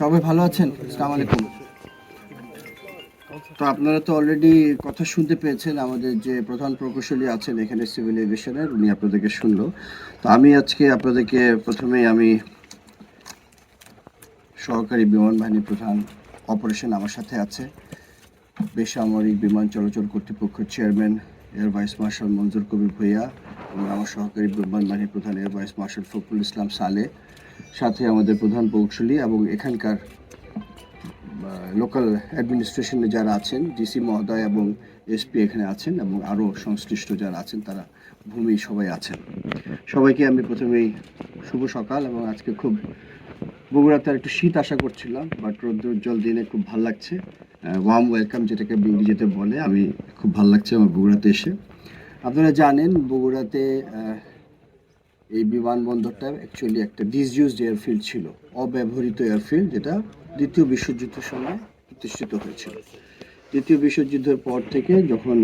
সবাই ভালো আছেন? আলাইকুম। তো আপনারা তো অলরেডি কথা শুনতে পেয়েছেন, আমাদের যে প্রধান প্রকৌশলী আছেন এখানে সিভিল এভিয়েশনের উনি আপনাদেরকে শুনলো। তো আমি আজকে আপনাদেরকে প্রথমেই আমি সহকারী বিমান বাহিনী প্রধান অপারেশন আমার সাথে আছে। বেসামরিক বিমান চলাচল কর্তৃপক্ষ chairman air vice marshal Manjur Kabir Bhuiyan এবং আমার সহকারী বিমান বাহিনী প্রধান air vice marshal Fakhrul Islam সালে, সাথে আমাদের প্রধান প্রকৌশলী এবং এখানকার লোকাল অ্যাডমিনিস্ট্রেশনে যারা আছেন ডিসি মহোদয় এবং এসপি এখানে আছেন এবং আরও সংশ্লিষ্ট যারা আছেন, তারা ভূমি সবাই আছেন। সবাইকে আমি প্রথমেই শুভ সকাল এবং আজকে খুব বগুড়াতে একটু শীত আশা করছিলাম বাট রৌদ্রোজ্জ্বল দিনে খুব ভালো লাগছে। ওয়ার্ম ওয়েলকাম যেটাকে ইংরেজিতে বলে, আমি খুব ভালো লাগছে আমার বগুড়াতে এসে। আপনারা জানেন বগুড়াতে এই বিমানবন্দরটা অ্যাকচুয়ালি একটা ডিসইউজড এয়ারফিল্ড ছিল, অব্যবহৃত এয়ারফিল্ড যেটা দ্বিতীয় বিশ্বযুদ্ধের সময় প্রতিষ্ঠিত হয়েছিল। দ্বিতীয় বিশ্বযুদ্ধের পর থেকে যখন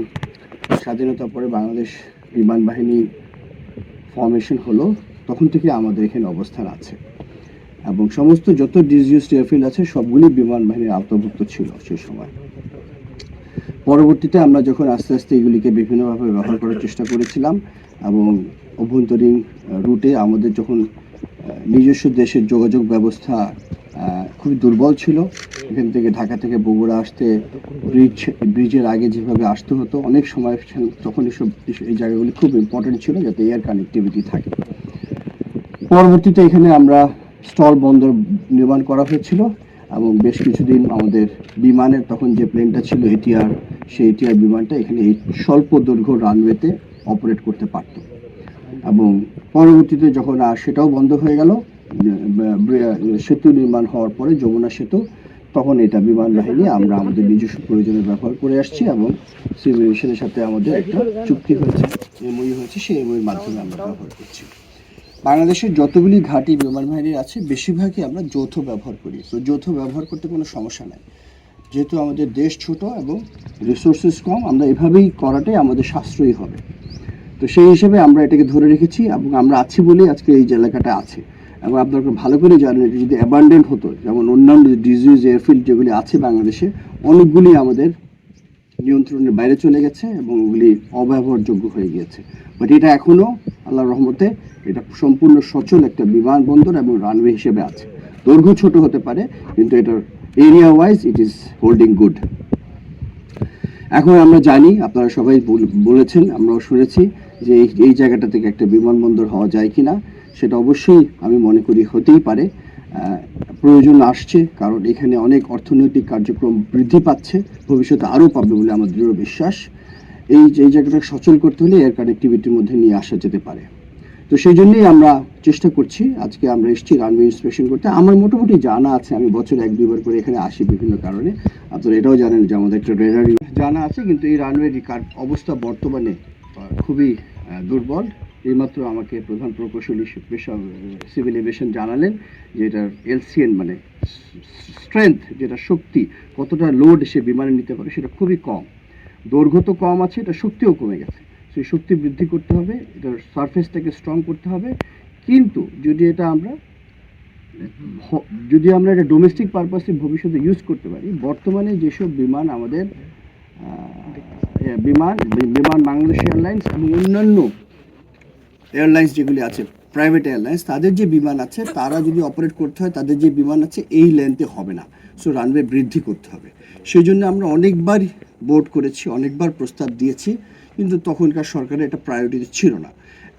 স্বাধীনতার পরে বাংলাদেশ বিমান বাহিনী ফর্মেশন হলো, তখন থেকে আমাদের এখানে অবস্থান আছে। এবং সমস্ত যত ডিসইউজড এয়ারফিল্ড আছে, সবগুলি বিমান বাহিনীর আওতাভুক্ত ছিল সেই সময়। পরবর্তীতে আমরা যখন আস্তে আস্তে এগুলিকে বিভিন্নভাবে ব্যবহার করার চেষ্টা করেছিলাম এবং অভ্যন্তরীণ রুটে আমাদের যখন নিজস্ব দেশের যোগাযোগ ব্যবস্থা খুবই দুর্বল ছিল, এখান থেকে ঢাকা থেকে বগুড়া আসতে ব্রিজ ব্রিজের আগে যেভাবে আসতে হতো, অনেক সময় তখন এসব এই জায়গাগুলি খুব ইম্পর্টেন্ট ছিল যাতে এয়ার কানেক্টিভিটি থাকে। পরবর্তীতে এখানে আমরা স্টল বন্দর নির্মাণ করা হয়েছিল। এবং বেশ কিছুদিন আমাদের বিমানের তখন যে প্লেনটা ছিল এটিআর, সেই এটিআর বিমানটা এখানে এই স্বল্প দৈর্ঘ্য রানওয়েতে অপারেট করতে পারত। এবং পরবর্তীতে যখন আর সেটাও বন্ধ হয়ে গেল সেতু নির্মাণ হওয়ার পরে যমুনা সেতু, তখন এটা বিমান বাহিনী আমরা আমাদের নিজস্ব প্রয়োজনে ব্যবহার করে আসছি এবং সিভিল সাথে আমাদের একটা চুক্তি হয়েছে, এমওইউ হয়েছে, সেই এমওইয়ের মাধ্যমে আমরা ব্যবহার করছি। বাংলাদেশের যতগুলি ঘাঁটি বিমান বাহিনীর আছে, বেশিরভাগই আমরা যৌথ ব্যবহার করি। তো যৌথ ব্যবহার করতে কোনো সমস্যা নাই। যেহেতু আমাদের দেশ ছোট এবং রিসোর্সেস কম, আমরা এভাবেই করাটাই আমাদের সাশ্রয়ী হবে। তো সেই হিসেবে আমরা এটাকে ধরে রেখেছি এবং আমরা আছি বলেই আজকে এই এলাকাটা আছে। এবং আপনাকে ভালো করে জানেন, এটা যদি অ্যাবান্ডেন্ট হতো, যেমন অন্যান্য ডিজিজ এয়ারফিল্ড যেগুলি আছে বাংলাদেশে, অনেকগুলি আমাদের নিয়ন্ত্রণের বাইরে চলে গেছে এবং ওগুলি অব্যবহারযোগ্য হয়ে গিয়েছে। বাট এটা এখনও আল্লাহর রহমতে এটা সম্পূর্ণ সচল একটা বিমানবন্দর এবং রানওয়ে হিসেবে আছে। দৈর্ঘ্য ছোট হতে পারে, কিন্তু এটার area wise it is holding good এখন আমরা জানি, আপনারা সবাই বল- বলেছেন, আমরাও শুনেছি যে এই জায়গাটা থেকে একটা বিমানবন্দর হওয়া যায় কিনা, সেটা অবশ্যই আমি মনে করি হতেই পারে। প্রয়োজন আসছে, কারণ এখানে অনেক অর্থনৈতিক কার্যক্রম বৃদ্ধি পাচ্ছে ভবিষ্যতে আরও পাবে বলে আমার দৃঢ় বিশ্বাস। এই যে এই জায়গাটা সচল করতে হলে এয়ার কানেক্টিভিটির মধ্যে নিয়ে আসা যেতে পারে। তো সেই জন্যই আমরা চেষ্টা করছি, আজকে আমরা এসেছি রানওয়ে ইন্সপেকশন করতে। আমার মোটামুটি জানা আছে, আমি বছর এক দুইবার করে এখানে আসি বিভিন্ন কারণে। আপনারা এটাও জানেন যে আমাদের একটা রেডারি জানা আছে, কিন্তু এই রানওয়ের অবস্থা বর্তমানে খুবই দুর্বল। এইমাত্র আমাকে প্রধান প্রকৌশলী সিভিল এভিয়েশন জানালেন যে এটার এলসিএন মানে স্ট্রেংথ যেটা শক্তি, কতটা লোড সে বিমানে নিতে পারে, সেটা খুবই কম। দৈর্ঘ্য তো কম আছে, এটা শক্তিও কমে গেছে। সেই শক্তি বৃদ্ধি করতে হবে, এটার সারফেসটাকে স্ট্রং করতে হবে। কিন্তু যদি এটা আমরা যদি আমরা এটা ডোমেস্টিক পারপাসে ভবিষ্যতে ইউজ করতে পারি, বর্তমানে যেসব বিমান আমাদের বিমান বিমান বাংলাদেশ এয়ারলাইন্স এবং অন্যান্য এয়ারলাইন্স যেগুলি আছে প্রাইভেট এয়ারলাইন্স তাদের যে বিমান আছে, তারা যদি অপারেট করতে হয়, তাদের যে বিমান আছে, এই লেন্থে হবে না। সো রানওয়ে বৃদ্ধি করতে হবে। সেই জন্য আমরা অনেকবার বোর্ড করেছি, অনেকবার প্রস্তাব দিয়েছি, কিন্তু তখনকার সরকারের এটা প্রায়োরিটি ছিল না।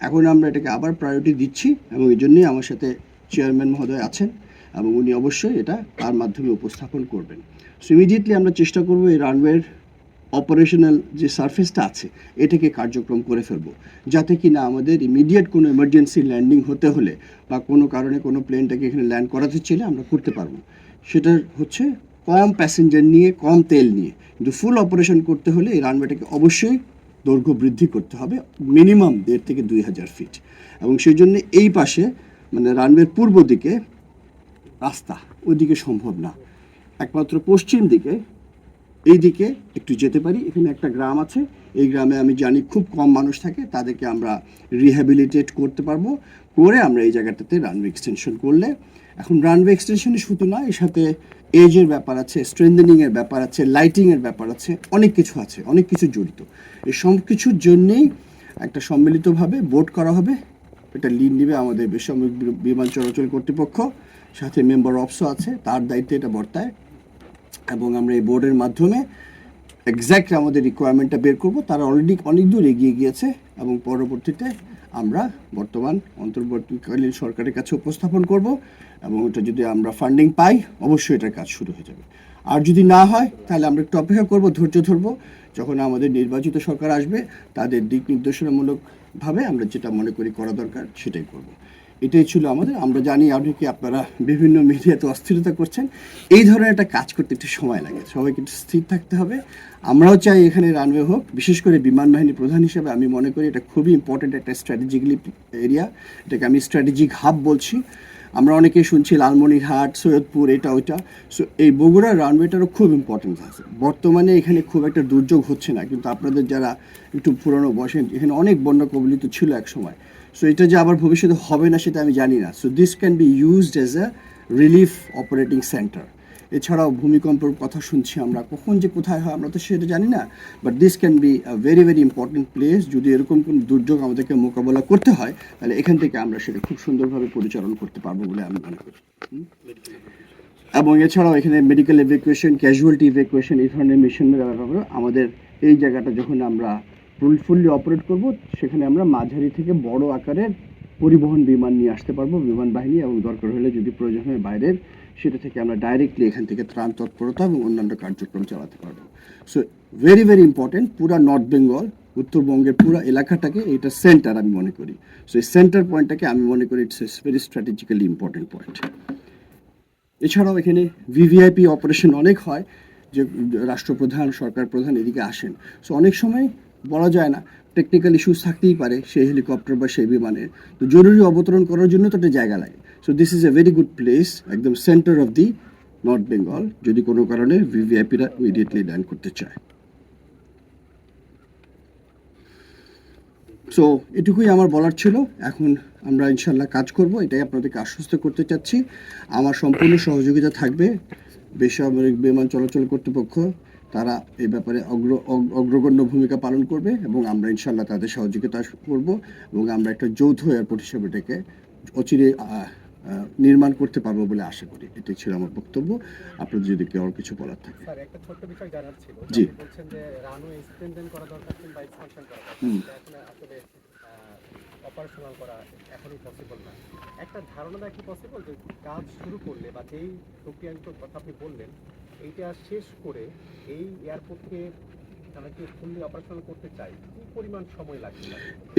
এখন আমরা এটাকে আবার প্রায়োরিটি দিচ্ছি এবং এই জন্যই আমার সাথে চেয়ারম্যান মহোদয় আছেন এবং উনি অবশ্যই এটা তার মাধ্যমে উপস্থাপন করবেন। সো ইমিডিয়েটলি আমরা চেষ্টা করব এই রানওয়ের অপারেশনাল যে সার্ফেসটা আছে, এটাকে কার্যক্রম করে ফেলব। যাতে কি না আমাদের ইমিডিয়েট কোনো এমার্জেন্সি ল্যান্ডিং হতে হলে বা কোনো কারণে কোনো প্লেনটাকে এখানে ল্যান্ড করাতে চাইলে আমরা করতে পারব। সেটা হচ্ছে কম প্যাসেঞ্জার নিয়ে, কম তেল নিয়ে। কিন্তু ফুল অপারেশন করতে হলে এই রানওয়েটাকে অবশ্যই দৈর্ঘ্য বৃদ্ধি করতে হবে মিনিমাম দেড় থেকে দুই হাজার ফিট এবং সেই জন্য এই পাশে মানে রানওয়ের পূর্ব দিকে রাস্তা, ওইদিকে সম্ভব না। একমাত্র পশ্চিম দিকে এইদিকে একটু যেতে পারি। এখানে একটা গ্রাম আছে, এই গ্রামে আমি জানি খুব কম মানুষ থাকে, তাদেরকে আমরা রিহ্যাবিলিটেট করতে পারব। করে আমরা এই জায়গাটাতে রানওয়ে এক্সটেনশন করলে, এখন রানওয়ে এক্সটেনশনে শুধু না এর সাথে এজের ব্যাপার আছে স্ট্রেন্থেনিংয়ের ব্যাপার আছে লাইটিংয়ের ব্যাপার আছে, অনেক কিছু আছে, অনেক কিছু জড়িত। এই সব কিছুর জন্যেই একটা সম্মিলিতভাবে বোর্ড করা হবে। এটা লিড নেবে আমাদের বেসামরিক বিমান চলাচল কর্তৃপক্ষ, সাথে মেম্বার অফসও আছে, তার দায়িত্বে এটা বর্তায়। এবং আমরা এই বোর্ডের মাধ্যমে এক্স্যাক্ট আমাদের রিকোয়ারমেন্টটা বের করব। তারা অলরেডি অনেক দূর এগিয়ে গিয়েছে এবং পরবর্তীতে আমরা বর্তমান অন্তর্বর্তীকালীন সরকারের কাছে উপস্থাপন করব এবং এটা যদি আমরা ফান্ডিং পাই, অবশ্যই এটার কাজ শুরু হয়ে যাবে। আর যদি না হয়, তাহলে আমরা একটু অপেক্ষা করব, ধৈর্য ধরবো। যখন আমাদের নির্বাচিত সরকার আসবে, তাদের দিক নির্দেশনামূলকভাবে আমরা যেটা মনে করি করা দরকার, সেটাই করব। এটাই ছিল আমাদের। আমরা জানি অনেকে আপনারা বিভিন্ন মিডিয়াতে অস্থিরতা করছেন। এই ধরনের একটা কাজ করতে একটু সময় লাগে। সবাইকে একটু স্থির থাকতে হবে। আমরাও চাই এখানে রানওয়ে হোক। বিশেষ করে বিমান বাহিনী প্রধান হিসেবে আমি মনে করি এটা খুবই ইম্পর্টেন্ট একটা স্ট্র্যাটেজিক্যালি এরিয়া এটাকে আমি স্ট্র্যাটেজিক হাব বলছি। আমরা অনেকেই শুনছি লালমনিরহাট, সৈয়দপুর, এটা, ওইটা। সো এই বগুড়া রানওয়েটারও খুব ইম্পর্টেন্স আছে। বর্তমানে এখানে খুব একটা দুর্যোগ হচ্ছে না। কিন্তু আপনাদের যারা একটু পুরনো বসেন, এখানে অনেক বন্যা কবলিত ছিল এক সময়। সো এটা যে আবার ভবিষ্যতে হবে না সেটা আমি জানি না। So this can be used as a relief operating centre এছাড়াও ভূমিকম্পের কথা শুনছি আমরা। কখন যে কোথায় হয় আমরা তো সেটা জানি না। But this can be very very important place যদি এরকম কোনো দুর্যোগ আমাদেরকে মোকাবেলা করতে হয়, তাহলে এখান থেকে আমরা সেটা খুব সুন্দরভাবে পরিচালনা করতে পারব বলে আমি মনে করি? এবং এছাড়াও এখানে মেডিকেল ইভ্যাকুয়েশন ক্যাজুয়ালিটি ইভ্যাকুয়েশন এই ধরনের মিশনের ব্যাপারে আমাদের এই জায়গাটা যখন আমরা ফুললি অপারেট করব, সেখানে আমরা মাঝারি থেকে বড় আকারের পরিবহন বিমান নিয়ে আসতে পারব, বিমান বাহিনী এবং দরকার হলে যদি প্রয়োজন হয় বাইরের, সেটা থেকে আমরা ডাইরেক্টলি এখান থেকে ত্রাণ তৎপরতা এবং অন্যান্য কার্যক্রম চালাতে পারব। সো ভেরি ভেরি ইম্পর্টেন্ট পুরা নর্থ বেঙ্গল উত্তরবঙ্গের পুরো এলাকাটাকে এটা সেন্টার আমি মনে করি। সো এই সেন্টার পয়েন্টটাকে আমি মনে করি it's very strategically important point এছাড়াও এখানে ভিভিআইপি অপারেশন অনেক হয়, যে রাষ্ট্রপ্রধান, সরকার প্রধান এদিকে আসেন। সো অনেক সময় বলা যায় না টেকনিক্যাল ইস্যুস থাকতেই পারে সেই হেলিকপ্টার বা সেই বিমানের। তো জরুরি অবতরণ করার জন্য তো একটা জায়গা লাগে। So this is a very good place একদম centre of the north Bengal যদি কোনো কারণে ভিভিআইপিরা ইমিডিয়েটলি ল্যান্ড করতে চায়। সো এটুকুই আমার বলার ছিল। এখন আমরা ইনশাল্লাহ কাজ করব, এটাই আপনাদেরকে আশ্বস্ত করতে চাচ্ছি। আমার সম্পূর্ণ সহযোগিতা থাকবে, বেসামরিক বিমান চলাচল কর্তৃপক্ষ তারা এই ব্যাপারে অগ্র অগ- অগ্রগণ্য ভূমিকা পালন করবে এবং আমরা ইনশাল্লাহ তাদের সহযোগিতা করব এবং আমরা একটা যৌথ এয়ারপোর্ট হিসেবে এটাকে অচিরে নির্মাণ করতে পারব বলে আশা করি। এটাই ছিল আমার বক্তব্য। আপনাদের যদি কেউ আর কিছু বলার থাকে। জি। অপারেশনাল করা এখনই পসিবল না। একটা ধারণা কি পসিবল যে কাজ শুরু করলে বা যেই প্রক্রিয়ান্ত কথা আপনি বললেন এইটা শেষ করে এই এয়ারপোর্টকে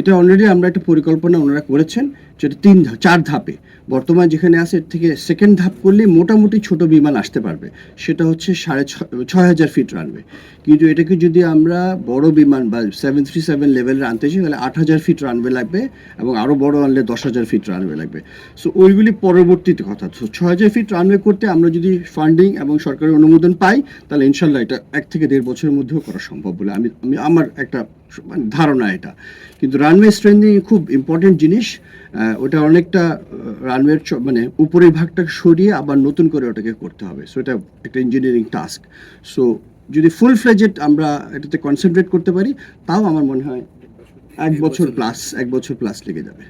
এটা অলরেডি আমরা একটা পরিকল্পনা ওনারা করেছেন, যেটা তিন চার ধাপে। বর্তমান যেখানে আছে, এর থেকে সেকেন্ড ধাপ করলে মোটামুটি ছোট বিমান আসতে পারবে। সেটা হচ্ছে সাড়ে ছয় হাজার ফিট রানওয়ে কিন্তু এটাকে যদি আমরা বড় বিমান বা সেভেন থ্রি সেভেন লেভেলের আনতে চাই, তাহলে আট হাজার ফিট রানওয়ে লাগবে এবং আরও বড় আনলে দশ হাজার ফিট রানওয়ে লাগবে। সো ওইগুলি পরবর্তীতে কথা। তো ছয় হাজার ফিট রানওয়ে করতে আমরা যদি ফান্ডিং এবং সরকারের অনুমোদন পাই, তাহলে ইনশাল্লাহ এটা এক থেকে দেড় বছরের মধ্যেও করা সম্ভব। বলে আমি আমি আমার একটা মানে ধারণা এটা। কিন্তু রানওয়ে স্ট্রেন্থিং খুব ইম্পর্টেন্ট জিনিস। ওটা অনেকটা রানওয়ের মানে উপরের ভাগটা সরিয়ে আবার নতুন করে ওটাকে করতে হবে। সো এটা একটা ইঞ্জিনিয়ারিং টাস্ক সো যদি ফুল ফ্লেজেড আমরা এটাতে কনসেন্ট্রেট করতে পারি তাও আমার মনে হয় এক বছর প্লাস এক বছর প্লাস লেগে যাবে।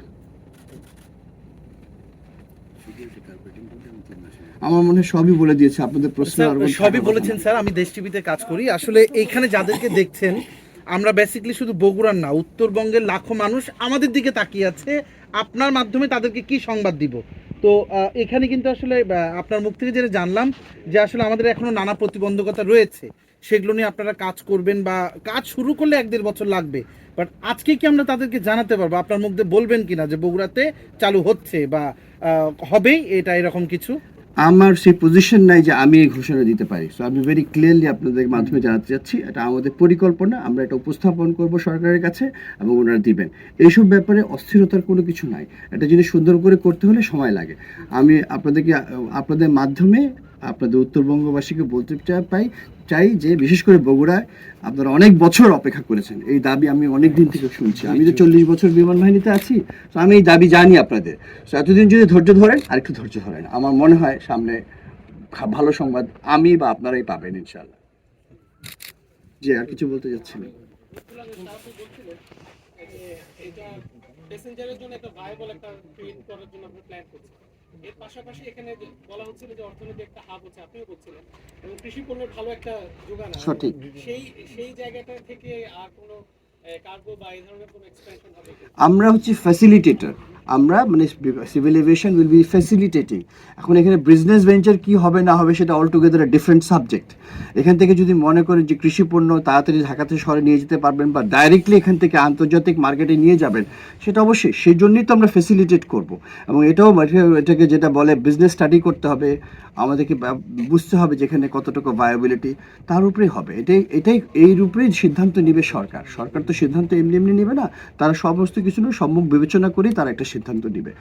আমার মনে হয় সবই বলে দিয়েছে আপনাদের প্রশ্ন সবই বলেছেন স্যার আমি দেশ টিভিতে কাজ করি। আসলে এইখানে যাদেরকে দেখছেন আমরা বেসিক্যালি শুধু বগুড়ার না উত্তরবঙ্গের লাখো মানুষ আমাদের দিকে তাকিয়ে আছে আপনার মাধ্যমে তাদেরকে কি সংবাদ দিব? তো এখানে কিন্তু আসলে আপনার মুখ থেকে যেটা জানলাম যে আসলে আমাদের এখনও নানা প্রতিবন্ধকতা রয়েছে। সেগুলো নিয়ে আপনারা কাজ করবেন বা কাজ শুরু করলে এক দেড় বছর লাগবে। বাট আজকে কি আমরা তাদেরকে জানাতে পারব? আপনার মুখ দিয়ে বলবেন কিনা যে বগুড়াতে চালু হচ্ছে বা হবেই? এটা এরকম কিছু? আমার সেই পজিশন নাই যে আমি এই ঘোষণা দিতে পারি। সো আমি ভেরি ক্লিয়ারলি আপনাদের মাধ্যমে জানাতে চাচ্ছি এটা আমাদের পরিকল্পনা। আমরা এটা উপস্থাপন করব সরকারের কাছে এবং ওনারা দিবেন। এইসব ব্যাপারে অস্থিরতার কোনো কিছু নাই। এটা যদি সুন্দর করে করতে হলে সময় লাগে। আমি আপনাদেরকে আপনাদের মাধ্যমে আপনাদের উত্তরবঙ্গবাসীকে বলতে পাই, চাই যে বিশেষ করে বগুড়ায় আপনারা অনেক বছর অপেক্ষা করেছেন। এই দাবি আমি অনেক দিন থেকে শুনছি। আমি তো চল্লিশ বছর বিমান বাহিনীতে আছি, তো আমি এই দাবি জানি আপনাদের। তো এতদিন যদি ধৈর্য ধরেন, আর একটু ধৈর্য ধরেন। আমার মনে হয় সামনে ভালো সংবাদ আমি বা আপনারাই পাবেন ইনশাল্লাহ জি, আর কিছু বলতে এটা প্যাসেঞ্জারের জন্য একটা ভাইবল একটা করার জন্য আপনি প্ল্যান করছেন এর পাশাপাশি এখানে বলা হচ্ছিল যে অর্থনীতি একটা হাব হচ্ছে আপনিও বলছিলেন। এবং কৃষি পণ্যের ভালো একটা যোগান সেই সেই জায়গাটা থেকে আর কোনো আমরা হচ্ছে ফ্যাসিলিটেটর আমরা মানে civil aviation will be facilitating এখন এখানে বিজনেস ভেঞ্চার কি হবে, না হবে, সেটা অল টুগেদার ডিফারেন্ট সাবজেক্ট এখান থেকে যদি মনে করেন যে কৃষি পণ্য তাড়াতাড়ি ঢাকাতে শহরে নিয়ে যেতে পারবেন বা ডাইরেক্টলি এখান থেকে আন্তর্জাতিক মার্কেটে নিয়ে যাবেন, সেটা অবশ্যই সেই জন্যই তো আমরা ফ্যাসিলিটেট করব। এবং এটাও এটাকে যেটা বলে বিজনেস স্টাডি করতে হবে, আমাদেরকে বুঝতে হবে যেখানে কতটুকু ভায়াবিলিটি তার উপরেই হবে। এটাই এটাই, এই উপরেই সিদ্ধান্ত নেবে সরকার। সরকার তো সিদ্ধান্ত এমনি এমনি নেবে না তারা সমস্ত কিছু নিয়ে সম্মুখ বিবেচনা করেই তারা একটা সিদ্ধান্ত নেবে।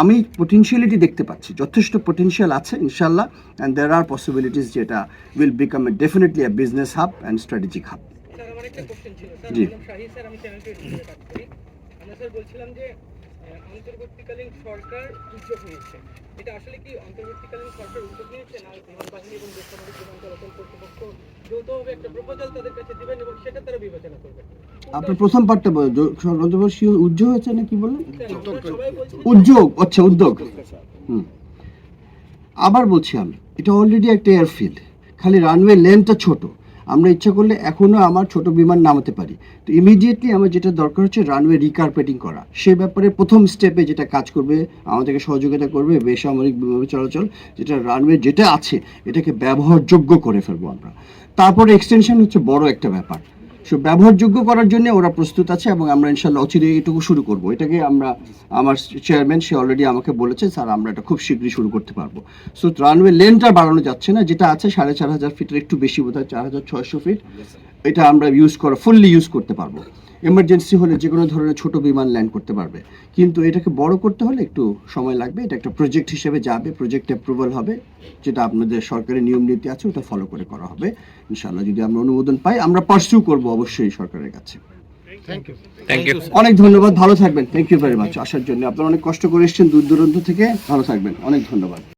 আমি পোটেনশিয়ালিটি দেখতে পাচ্ছি যথেষ্ট পোটেনশিয়াল আছে ইনশাল্লাহ অ্যান্ড দেয়ার আর পসিবিলিটিস যেটা will become a definitely a business hub and strategic hub G. Sir আমি চ্যানেল আমরা স্যার বলছিলাম যে অন্তর্বর্তীকালীন সরকার উদ্যোগ নিয়েছে। এটা আসলে কি অন্তর্বর্তীকালীন সরকার উদ্যোগ নিয়েছে না বিমান বাহিনী এবং বেসামরিক বিমান চলাচল কর্তৃপক্ষ যৌথভাবে একটা প্রপোজাল তাদের কাছে দিবেন এবং সেটা তারা বিবেচনা করবেন? আপনার প্রথম উদ্যোগ হয়েছে না কি বললেন? উদ্যোগ আচ্ছা উদ্যোগ। হুম। আবার বলছি আমি এটা অলরেডি একটা এয়ারফিল্ড খালি রানওয়ে লেন্থটা ছোট। আমরা ইচ্ছা করলে এখনও আমার ছোট বিমান নামাতে পারি। তো ইমিডিয়েটলি আমার যেটা দরকার হচ্ছে রানওয়ে রিকার্পেটিং করা। সে ব্যাপারে প্রথম স্টেপে যেটা কাজ করবে, আমাদেরকে সহযোগিতা করবে বেসামরিক বিমান চলাচল, যেটা রানওয়ে যেটা আছে, এটাকে ব্যবহারযোগ্য করে ফেলব আমরা। তারপরে এক্সটেনশন হচ্ছে বড় একটা ব্যাপার। সো ব্যবহারযোগ্য করার জন্য ওরা প্রস্তুত আছে এবং আমরা ইনশাল্লাহ অচিরে এটুকু শুরু করব। এটাকে আমরা, আমার চেয়ারম্যান সে অলরেডি আমাকে বলেছে, স্যার, আমরা এটা খুব শীঘ্রই শুরু করতে পারব। সো রানওয়ে লেনটা বাড়ানো যাচ্ছে না, যেটা আছে সাড়ে চার হাজার ফিটের একটু বেশি বোধ হয় চার হাজার ছয়শো ফিট এটা আমরা ইউজ করা ফুললি ইউজ করতে পারব। এমার্জেন্সি হলে যে কোনো ধরনের ছোট বিমান ল্যান্ড করতে পারবে। কিন্তু এটাকে বড় করতে হলে একটু সময় লাগবে এটা একটা প্রজেক্ট হিসেবে যাবে প্রজেক্ট অ্যাপ্রুভাল হবে যেটা আপনাদের সরকারের নিয়ম নীতি আছে ওটা ফলো করে করা হবে। ইনশাল্লাহ যদি আমরা অনুমোদন পাই আমরা পার্সিউ করব অবশ্যই সরকারের কাছে। থ্যাংক ইউ অনেক ধন্যবাদ ভালো থাকবেন। থ্যাংক ইউ ভেরি মাচ আসার জন্য আপনারা অনেক কষ্ট করে এসেছেন দূর দূরান্ত থেকে। ভালো থাকবেন। অনেক ধন্যবাদ।